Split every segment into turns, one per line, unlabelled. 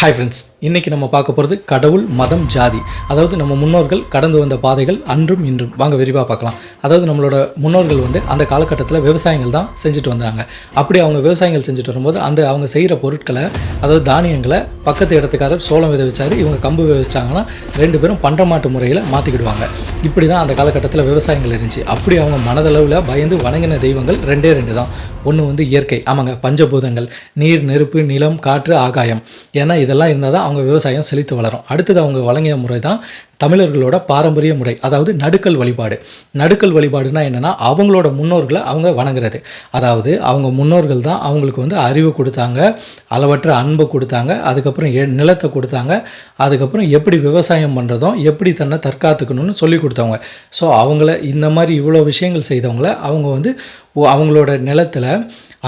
Hi friends இன்றைக்கி நம்ம பார்க்க போகிறது கடவுள் மதம் ஜாதி. அதாவது நம்ம முன்னோர்கள் கடந்து வந்த பாதைகள் அன்றும் இன்றும். வாங்க விரிவாக பார்க்கலாம். அதாவது நம்மளோட முன்னோர்கள் வந்து அந்த காலகட்டத்தில் விவசாயங்கள் தான் செஞ்சுட்டு வந்தாங்க. அப்படி அவங்க விவசாயங்கள் செஞ்சுட்டு வரும்போது அந்த அவங்க செய்கிற பொருட்களை அதாவது தானியங்களை பக்கத்து இடத்துக்காரர் சோளம் விதைச்சாரு இவங்க கம்பு விதைச்சாங்கன்னா ரெண்டு பேரும் பண்டமாட்டு முறையில் மாற்றிக்கிடுவாங்க இப்படி தான் அந்த காலகட்டத்தில் விவசாயங்கள் இருந்துச்சு. அப்படி அவங்க மனதளவில் பயந்து வணங்கின தெய்வங்கள் ரெண்டே ரெண்டு தான். ஒன்று வந்து இயற்கை. ஆமாங்க பஞ்சபூதங்கள். நீர் நெருப்பு நிலம் காற்று ஆகாயம். ஏன்னா இதெல்லாம் இருந்தால் தான் அவங்க விவசாயம் செழித்து வளரும். அடுத்தது அவங்க வழங்கிய முறை தான் தமிழர்களோட பாரம்பரிய முறை அதாவது நடுக்கல் வழிபாடு. நடுக்கல் வழிபாடுனா என்னென்னா அவங்களோட முன்னோர்களை அவங்க வணங்குறது. அதாவது அவங்க முன்னோர்கள் தான் அவங்களுக்கு வந்து அறிவு கொடுத்தாங்க அளவற்ற அன்பை கொடுத்தாங்க அதுக்கப்புறம் எ- நிலத்தை கொடுத்தாங்க அதுக்கப்புறம் எப்படி விவசாயம் பண்ணுறதும் எப்படி தன்னை தற்காத்துக்கணும்னு சொல்லி கொடுத்தவங்க. ஸோ அவங்கள இந்த மாதிரி இவ்வளோ விஷயங்கள் செய்தவங்கள அவங்க வந்து அவங்களோட நிலத்தில்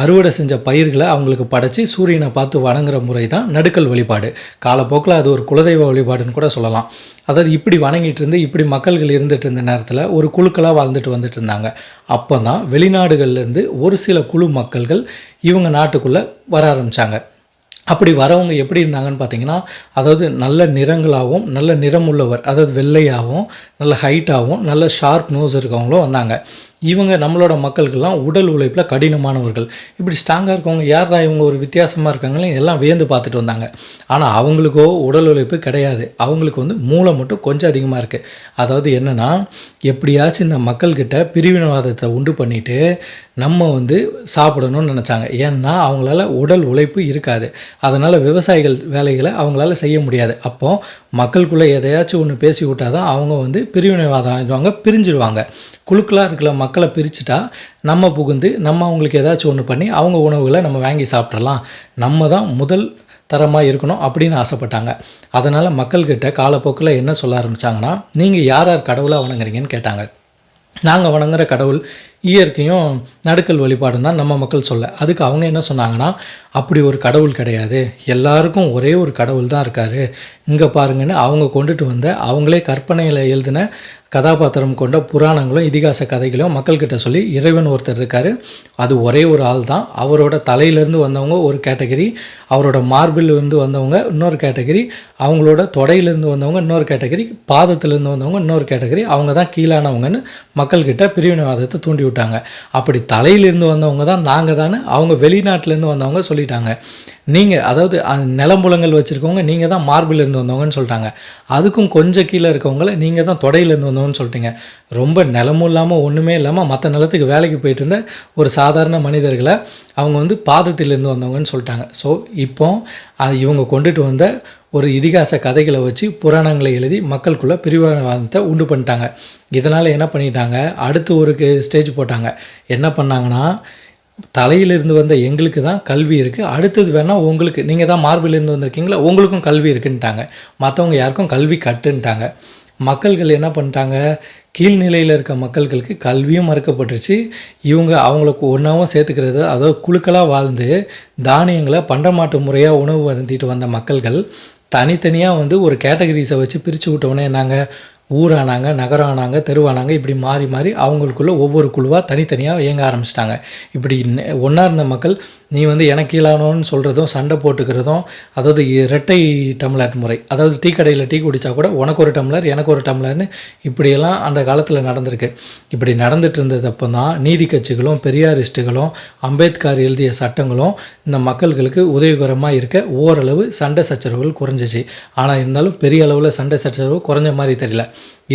அறுவடை செஞ்ச பயிர்களை அவங்களுக்கு படைச்சி சூரியனை பார்த்து வணங்குற முறை தான் நடுக்கல் வழிபாடு. காலப்போக்கில் அது ஒரு குலதெய்வ வழிபாடுன்னு கூட சொல்லலாம். அதாவது இப்படி வணங்கிட்டு இருந்து இப்படி மக்கள்கள் இருந்துட்டு இருந்த நேரத்தில் ஒரு குழுக்களாக வாழ்ந்துட்டு வந்துட்டு இருந்தாங்க. அப்போ தான் வெளிநாடுகள்லேருந்து ஒரு சில குழு மக்கள்கள் இவங்க நாட்டுக்குள்ளே வர ஆரம்பித்தாங்க அப்படி வரவங்க எப்படி இருந்தாங்கன்னு பார்த்தீங்கன்னா அதாவது நல்ல நிறங்களாகவும் நல்ல நிறமுள்ளவர் அதாவது வெள்ளையாகவும் நல்ல ஹைட்டாகவும் நல்ல ஷார்ப் நோஸ் இருக்கவங்களும் வந்தாங்க. இவங்க நம்மளோட மக்களுக்கெல்லாம் உடல் உழைப்பில் கடினமானவர்கள். இப்படி ஸ்ட்ராங்காக இருக்கவங்க யாரா இவங்க ஒரு வித்தியாசமாக இருக்காங்களே? எல்லாம் வியந்து பார்த்துட்டு வந்தாங்க. ஆனால் அவங்களுக்கோ உடல் உழைப்பு கிடையாது. அவங்களுக்கு வந்து மூளை மட்டும் கொஞ்சம் அதிகமாக இருக்குது அதாவது என்னென்னா எப்படியாச்சும் இந்த மக்கள்கிட்ட பிரிவினவாதத்தை உண்டு பண்ணிவிட்டு நம்ம வந்து சாப்பிடணும்னு நினச்சாங்க. ஏன்னா அவங்களால உடல் உழைப்பு இருக்காது. அதனால் விவசாயிகள் வேலைகளை அவங்களால செய்ய முடியாது. அப்போ மக்களுக்குள்ளே எதையாச்சும் ஒன்று பேசி விட்டால் தான் அவங்க வந்து பிரிவினைவாதம் ஆயிடுவாங்க பிரிஞ்சிடுவாங்க. குழுக்களாக இருக்கிற மக்களை பிரிச்சுட்டா நம்ம புகுந்து நம்ம அவங்களுக்கு ஏதாச்சும் ஒன்று பண்ணி அவங்க உணவுகளை நம்ம வாங்கி சாப்பிட்றலாம் நம்ம தான் முதல் தரமாக இருக்கணும் அப்படின்னு ஆசைப்பட்டாங்க. அதனால் மக்கள்கிட்ட காலப்போக்கில் என்ன சொல்ல ஆரம்பித்தாங்கன்னா நீங்கள் யார் யார் கடவுளாக வணங்குறீங்கன்னு கேட்டாங்க. நாங்கள் வணங்குற கடவுள் இயற்கையும் நடுக்கல் வழிபாடும் தான் நம்ம மக்கள் சொல்ல. அதுக்கு அவங்க என்ன சொன்னாங்கன்னா அப்படி ஒரு கடவுள் கிடையாது. எல்லாருக்கும் ஒரே ஒரு கடவுள் தான் இருக்காரு. இங்கே பாருங்கன்னு அவங்க கொண்டுட்டு வந்த அவங்களே கற்பனையில் எழுதின கதாபாத்திரம் கொண்ட புராணங்களும் இதிகாச கதைகளும் மக்கள்கிட்ட சொல்லி இறைவன் ஒருத்தர் இருக்கார். அது ஒரே ஒரு ஆள் தான். அவரோட தலையிலேருந்து வந்தவங்க ஒரு கேட்டகரி அவரோட மார்பிலிருந்து வந்தவங்க இன்னொரு கேட்டகரி அவங்களோட தொடையிலேருந்து வந்தவங்க இன்னொரு கேட்டகரி பாதத்திலேருந்து வந்தவங்க இன்னொரு கேட்டகரி அவங்க தான் கீழானவங்கன்னு மக்கள்கிட்ட பிரிவினைவாதத்தை தூண்டி விட்டாங்க அப்படி தலையிலிருந்து வந்தவங்க தான் நாங்கள் தானே அவங்க வெளிநாட்டிலேருந்து வந்தவங்க சொல்லிட்டாங்க. நீங்கள் அதாவது நிலம்புலங்கள் வச்சுருக்கவங்க நீங்கள் தான் மார்பிலிருந்து வந்தவங்கன்னு சொல்லிட்டாங்க. அதுக்கும் கொஞ்சம் கீழே இருக்கவங்கள நீங்கள் தான் தொடையிலேருந்து வந்தவங்கன்னு சொல்லிட்டீங்க. ரொம்ப நிலமும் இல்லாமல் ஒன்றுமே இல்லாமல் மற்ற நிலத்துக்கு வேலைக்கு போயிட்டு இருந்த ஒரு சாதாரண மனிதர்களை அவங்க வந்து பாதத்திலேருந்து வந்தவங்கன்னு சொல்லிட்டாங்க. ஸோ இப்போ இவங்க கொண்டுட்டு வந்த ஒரு இதிகாச கதைகளை வச்சு புராணங்களை எழுதி மக்களுக்குள்ளே பிரிவினைவாதத்தை உண்டு பண்ணிட்டாங்க. இதனால் என்ன பண்ணிட்டாங்க? அடுத்து ஒரு ஸ்டேஜ் போட்டாங்க. என்ன பண்ணாங்கன்னா தலையிலிருந்து வந்த எங்களுக்கு தான் கல்வி இருக்குது அடுத்தது வேணால் உங்களுக்கு நீங்கள் தான் மார்பிலிருந்து வந்திருக்கீங்களா? உங்களுக்கும் கல்வி இருக்குன்ட்டாங்க. மற்றவங்க யாருக்கும் கல்வி கட்டுன்ட்டாங்க. மக்கள்கள் என்ன பண்ணிட்டாங்க? கீழ்நிலையில் இருக்க மக்கள்களுக்கு கல்வியும் மறுக்கப்பட்டுருச்சு. இவங்க அவங்களுக்கு ஒன்றாவும் சேர்த்துக்கிறது அதாவது குழுக்களாக வாழ்ந்து தானியங்களை பண்டமாட்டு முறையாக உணவு அருந்திட்டு வந்த மக்கள்கள் தனித்தனியாக வந்து ஒரு கேட்டகரிஸை வச்சு பிரித்து விட்டோன்னே நாங்கள் ஊரானாங்க நகரானாங்க தெருவானாங்க இப்படி மாறி மாறி அவங்களுக்குள்ளே ஒவ்வொரு குழுவாக தனித்தனியாக இயங்க ஆரம்பிச்சிட்டாங்க. இப்படி ஒன்றா இருந்த மக்கள் நீ வந்து எனக்கு கீழானோன்னு சொல்கிறதும் சண்டை போட்டுக்கிறதும் அதாவது இரட்டை டம்ளர் முறை. அதாவது டீ கடையில் டீ குடித்தா கூட உனக்கு ஒரு டம்ளர் எனக்கு ஒரு டம்ளர்னு இப்படியெல்லாம் அந்த காலத்தில் நடந்திருக்கு. இப்படி நடந்துட்டு இருந்ததப்போ தான் நீதி கட்சிகளும் பெரியாரிஸ்ட்டுகளும் அம்பேத்கர் எழுதிய சட்டங்களும் இந்த மக்கள்களுக்கு உதவிகரமாக இருக்க ஓரளவு சண்டை சச்சரவுகள் குறைஞ்சிச்சு. ஆனால் இருந்தாலும் பெரிய அளவில் சண்டை சச்சரவு குறைஞ்ச மாதிரி தெரியல.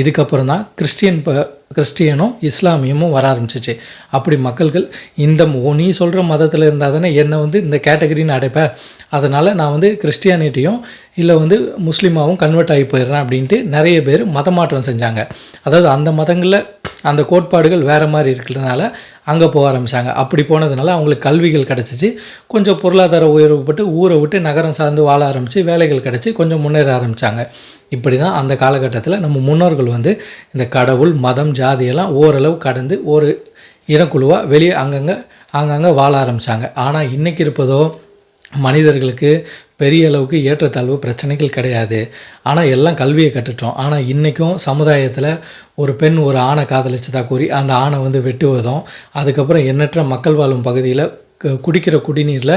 இதுக்கப்புறம் தான் கிறிஸ்டியன் ப கிறிஸ்டியனும் இஸ்லாமியமும் வர ஆரம்பிச்சிச்சு. அப்படி மக்கள்கள் இந்த ம- நீ சொல்கிற மதத்தில் இருந்தால் தானே என்னை வந்து இந்த கேட்டகரின்னு அடைப்ப. அதனால் நான் வந்து கிறிஸ்டியானிட்டியும் இல்லை வந்து முஸ்லீமாகவும் கன்வெர்ட் ஆகி போயிடுறேன் அப்படின்ட்டு நிறைய பேர் மதமாற்றம் செஞ்சாங்க. அதாவது அந்த மதங்களில் அந்த கோட்பாடுகள் வேறு மாதிரி இருக்கிறதுனால அங்கே போக ஆரம்பித்தாங்க அப்படி போனதுனால அவங்களுக்கு கல்விகள் கிடச்சிச்சு. கொஞ்சம் பொருளாதார உயர்வுப்பட்டு ஊரை விட்டு நகரம் சார்ந்து வாழ ஆரம்பித்து வேலைகள் கிடச்சி கொஞ்சம் முன்னேற ஆரம்பித்தாங்க இப்படி தான் அந்த காலகட்டத்தில் நம்ம முன்னோர்கள் வந்து இந்த கடவுள் மதம் ஜாதியெல்லாம் ஓரளவு கடந்து ஒரு இனக்குழுவாக வெளியே அங்கங்கே அங்கங்கே வாழ ஆரம்பித்தாங்க ஆனால் இன்றைக்கி இருப்பதோ மனிதர்களுக்கு பெரிய அளவுக்கு ஏற்றத்தாழ்வு பிரச்சனைகள் கிடையாது. ஆனால் எல்லாம் கல்வியை கற்றுட்டோம். ஆனால் இன்றைக்கும் சமுதாயத்தில் ஒரு பெண் ஒரு ஆணை காதலிச்சதா கூறி அந்த ஆணை வந்து வெட்டுவதும் அதுக்கப்புறம் எண்ணற்ற மக்கள் வாழும் பகுதியில் குடிக்கிற குடிநீரில்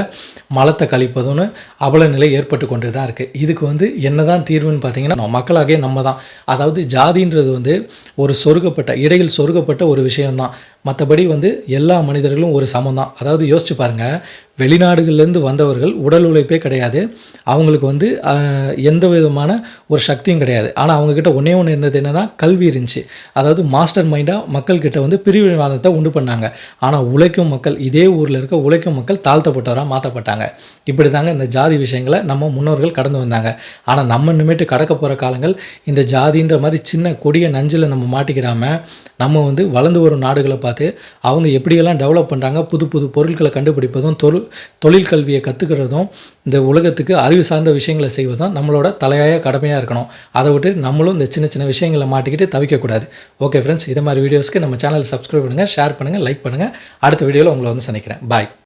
மலத்தை கழிப்பதும்னு அவல நிலை ஏற்பட்டு கொண்டு தான் இருக்குது இதுக்கு வந்து என்னதான் தீர்வுன்னு பார்த்தீங்கன்னா நம்ம மக்களாகிய நம்ம தான் அதாவது ஜாதின்றது வந்து ஒரு சொருகப்பட்ட இடையில் சொருகப்பட்ட ஒரு விஷயம்தான். மற்றபடி வந்து எல்லா மனிதர்களும் ஒரு சமம் தான் அதாவது யோசிச்சு பாருங்கள் வெளிநாடுகள்லேருந்து வந்தவர்கள் உடல் உழைப்பே கிடையாது. அவங்களுக்கு வந்து எந்த விதமான ஒரு சக்தியும் கிடையாது. ஆனால் அவங்கக்கிட்ட ஒன்றே ஒன்று இருந்தது என்னென்னா கல்வி இருந்துச்சு. அதாவது மாஸ்டர் மைண்டாக மக்கள்கிட்ட வந்து பிரிவினைவாதத்தை உண்டு பண்ணாங்க. ஆனால் உழைக்கும் மக்கள் இதே ஊரில் இருக்க உழைக்கும் மக்கள் தாழ்த்தப்பட்டவராக மாற்றப்பட்டாங்க இப்படி தாங்க இந்த ஜாதி விஷயங்களை நம்ம முன்னோர்கள் கடந்து வந்தாங்க. ஆனால் நம்ம இனிமேட்டு கடக்க போகிற காலங்கள் இந்த ஜாதின்ற மாதிரி சின்ன கொடிய நஞ்சில் நம்ம மாட்டிக்கிடாமல் நம்ம வந்து வளர்ந்து வரும் நாடுகளை பார்த்து அவங்க எப்படியெல்லாம் டெவலப் பண்ணுறாங்க புது புது பொருட்களை கண்டுபிடிப்பதும் தொழில் தொழில் கல்வியை கற்றுக்கிறதும் இந்த உலகத்துக்கு அறிவு சார்ந்த விஷயங்களை செய்வதும் நம்மளோட தலையாய கடமையாக இருக்கணும். அதை விட்டு நம்மளும் இந்த சின்ன சின்ன விஷயங்களை மாட்டிக்கிட்டு தவிக்கக்கூடாது. ஓகே ஃப்ரெண்ட்ஸ் இது மாதிரி வீடியோஸ்க்கு நம்ம சேனலை சப்ஸ்கிரைப் பண்ணுங்கள் ஷேர் பண்ணுங்கள் லைக் பண்ணுங்கள் அடுத்த வீடியோவில் உங்களை வந்து சந்திக்கிறேன். பாய்